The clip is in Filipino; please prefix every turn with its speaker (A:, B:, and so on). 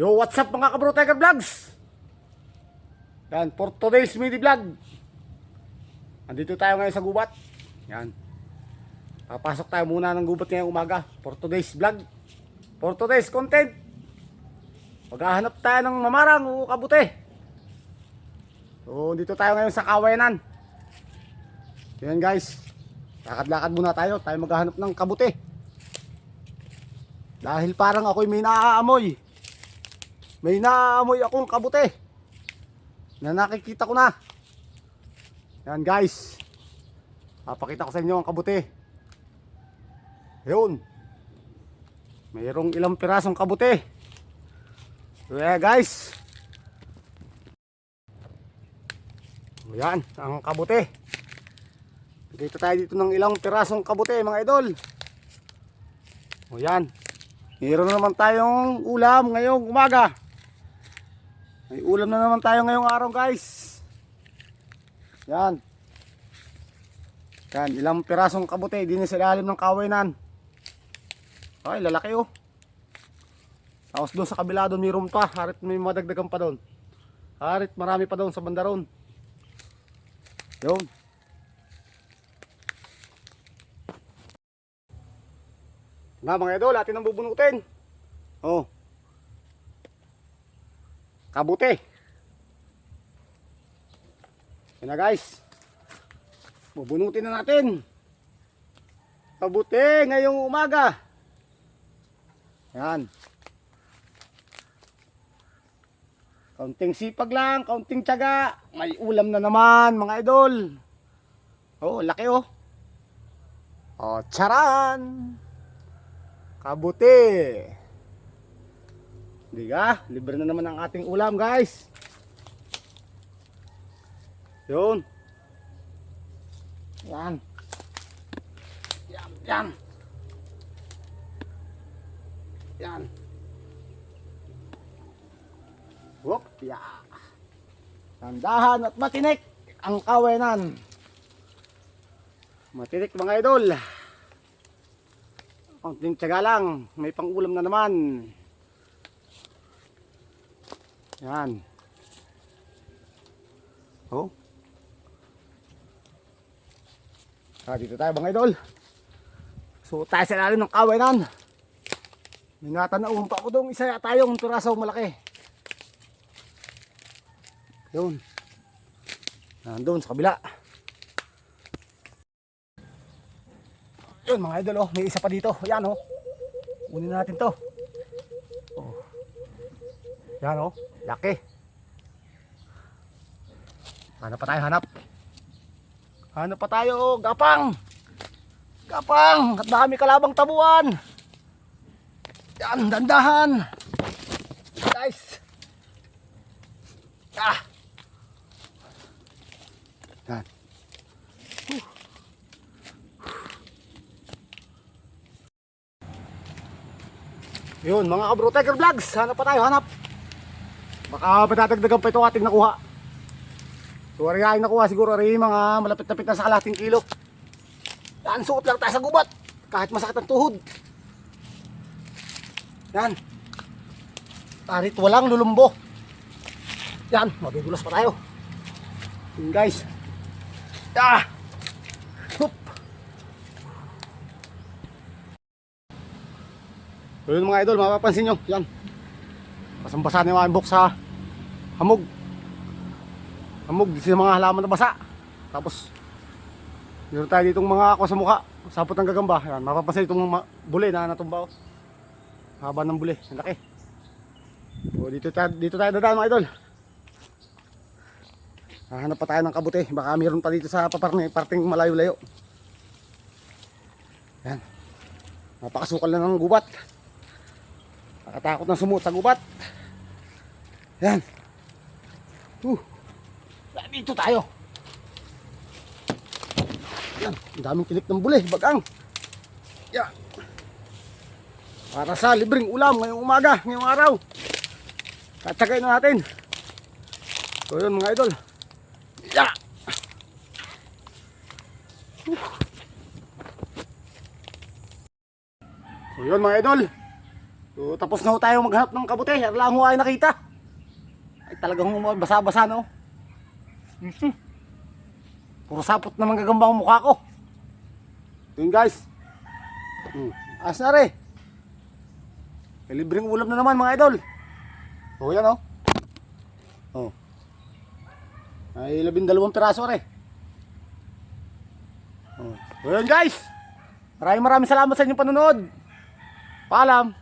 A: Yo, what's up mga kabro Tiger Vlogs? Yan, for today's mini vlog. Andito tayo ngayon sa gubat. Yan. Papasok tayo muna ng gubat ngayong umaga for today's vlog. For today's content. Maghahanap tayo ng mamarang o kabute. So, dito tayo ngayon sa kawayanan. Yan guys. Lakad-lakad muna tayo. Tayo maghahanap ng kabute. Dahil parang ako'y may naaamoy. May naaamoy akong kabute. Na nakikita ko na. Yan guys. Papakita ko sa inyo ang kabute. Yun. Mayroong ilang pirasong kabute. So yeah guys. Yan, ang kabute. Dito tayo dito ng ilang pirasong kabute mga idol. O yan. Meron na naman tayong ulam ngayong umaga. May ulam na naman tayo ngayong araw guys. Yan. Yan, ilang pirasong kabute din sa ilalim ng kawayanan. Ay, lalaki oh. Tapos doon sa kabila doon may room pa. Harit may madagdagan pa doon. Harit marami pa doon sa banda roon. Yun. Na mga idol, atin ang bubunutin. Oh. Kabute. Yan na guys. Bubunutin na natin. Kabute ngayong umaga. Yan. Kaunting sipag lang, kaunting tiyaga. May ulam na naman mga idol. Oh, laki oh. Oh, charan. Kabuti. Ka? Libre na naman ang ating ulam, guys. Yun. Yan. Yan, yan. Yan. Whoop, ya. Tandahan at matinik ang kawenan. Matinik mga idol. Konting tiyaga lang. May pangulam na naman. Yan. Oh. Ah, dito tayo mga idol. So tayo sa ilalim ng kawayan. May natanawin pa ako doon. Isa yata yung turasaw malaki. Yun. Nandun sa kabila. Yun mga idol oh, may isa pa dito. Yan oh. Kunin natin to. Oh. Yan oh, laki. Hanap pa tayo, hanap. Hanap pa tayo, oh, gapang. Gapang, at dami kalabang tabuan. Yan, dandahan. Guys. Ah. Yan. Yun, mga kabro Tiger Vlogs, hanap pa tayo, hanap. Baka matadagdagan pa ito ating nakuha. So, ari nakuha siguro ari mga malapit-lapit na sa kalating kilo. Yan, suot lang tayo sa gubat. Kahit masakit ang tuhod. Yan. Tarit walang lulumbo. Yan, magugulas pa tayo. Yun guys. Ah! Hup! So yun mga idol, mapapansin nyo, yan. Basang-basa na yung aking buhok sa hamog. Hamog sa mga halaman na basa. Tapos, meron tayo ditong mga ako sa mukha. Sapot ng gagamba. Yan, mapapansin itong mga buli na natumba. Oh. Haba ng buli, ang laki. So, dito tayo, dito tayo dadaan mga idol. Hahanap pa tayo ng kabute. Baka meron pa dito sa paparni, parting malayo-layo. Yan. Napakasukal na ng gubat. Nakatakot na sumuot sa gubat. Yan. Uh. Dito tayo. Yan. Ang daming kilip ng buli. Bagang. Yan. Para sa libreng ulam ngayong umaga, ngayong araw. Tatsagay na natin. So yun mga idol. Ya. So yun mga idol. So, tapos na ho tayo maghanap ng kabuti. Yan lang ho ay nakita. Ay talagang basa-basa no. Mhm. Puro sapot naman gagamba ang mukha ko. Yun guys. Hmm. As na rin. May libreng ulam na naman mga idol. O yan o. Oh. Ay labindalawang piraso rin. Oh. So yun guys. Maraming maraming salamat sa inyong panonood. Paalam.